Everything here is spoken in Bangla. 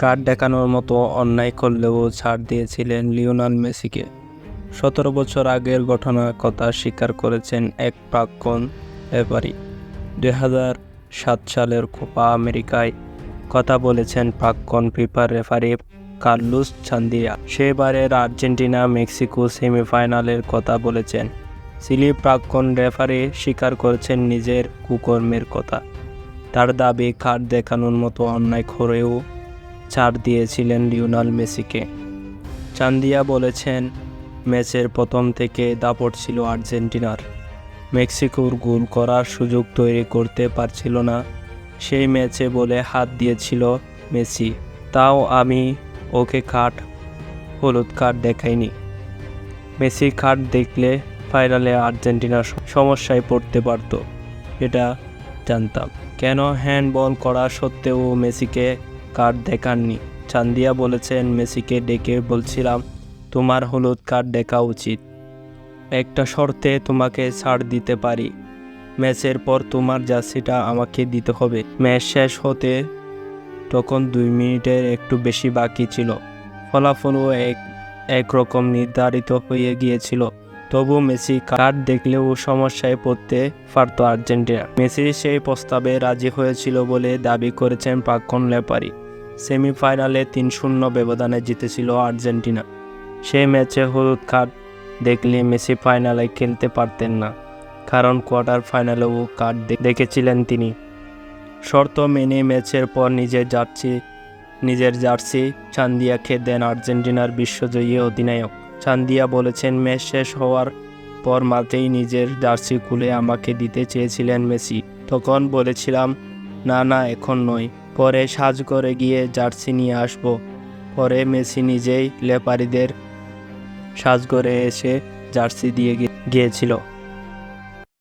কার্ড দেখানোর মতো অন্যায় করলেও ছাড় দিয়েছিলেন লিওনাল মেসিকে। সতেরো বছর আগের ঘটনার কথা স্বীকার করেছেন এক প্রাক্তন রেফারি। দুই হাজার সাত সালের কোপা আমেরিকায় কথা বলেছেন প্রাক্তন ফিফার রেফারি কার্লুস চান্দিয়া সেবারের আর্জেন্টিনা মেক্সিকো সেমিফাইনালের কথা বলেছেন। সিলি প্রাক্তন রেফারি স্বীকার করেছেন নিজের কুকর্মের কথা। তার দাবি, কার্ড দেখানোর মতো অন্যায় করেও ছাড় দিয়েছিলেন লিওনাল মেসিকে। চান্দিয়া বলেছেন ম্যাচের প্রথম থেকে দাপট ছিল আর্জেন্টিনার। মেক্সিকোর গোল করার সুযোগ তৈরি করতে পারছিল না। সেই ম্যাচে বলে হাত দিয়েছিল মেসি। তাও আমি ওকে কার্ড, হলুদ কার্ড দেখাইনি। মেসি কার্ড দেখলে ফাইনালে আর্জেন্টিনার সমস্যায় পড়তে পারতো। এটা জানতাম। কেন হ্যান্ডবল করা সত্ত্বেও মেসিকে কার্ড দেখাননি। চান্দিয়া বলেছেন, মেসিকে ডেকে বলছিলাম, তোমার হলুদ কার্ড দেখা উচিত। একটা শর্তে তোমাকে ছাড় দিতে পারি। ম্যাচের পর তোমার জার্সিটা আমাকে দিতে হবে। ম্যাচ শেষ হতে তখন দুই মিনিটের একটু বেশি বাকি ছিল। ফলাফলও এক, একরকম নির্ধারিত হয়ে গিয়েছিল। তবু মেসি কার্ড দেখলেও সমস্যায় পড়তে পারত আর্জেন্টিনা। মেসি সেই প্রস্তাবে রাজি হয়েছিল বলে দাবি করেছেন প্রাক্তন লেপারি। সেমিফাইনালে তিন শূন্য ব্যবধানে জিতেছিল আর্জেন্টিনা। সেই ম্যাচে হলুদ কার্ড দেখলে মেসি ফাইনালে খেলতে পারতেন না, কারণ কোয়ার্টার ফাইনালেও কার্ড দেখেছিলেন তিনি। শর্ত মেনে ম্যাচের পর নিজের জার্সি নিজের জার্সি চান্দিয়াকে দেন আর্জেন্টিনার বিশ্বজয়ী অধিনায়ক। চান্দিয়া বলেছেন ম্যাচ শেষ হওয়ার পর মাঠেই নিজের জার্সি খুলে আমাকে দিতে চেয়েছিলেন মেসি। তখন বলেছিলাম, না না, এখন নয়। পরে সাজ করে গিয়ে জার্সি নিয়ে আসব। পরে মেসি নিজেই লেপারিদের সাজ করে এসে জার্সি দিয়ে গিয়েছিল।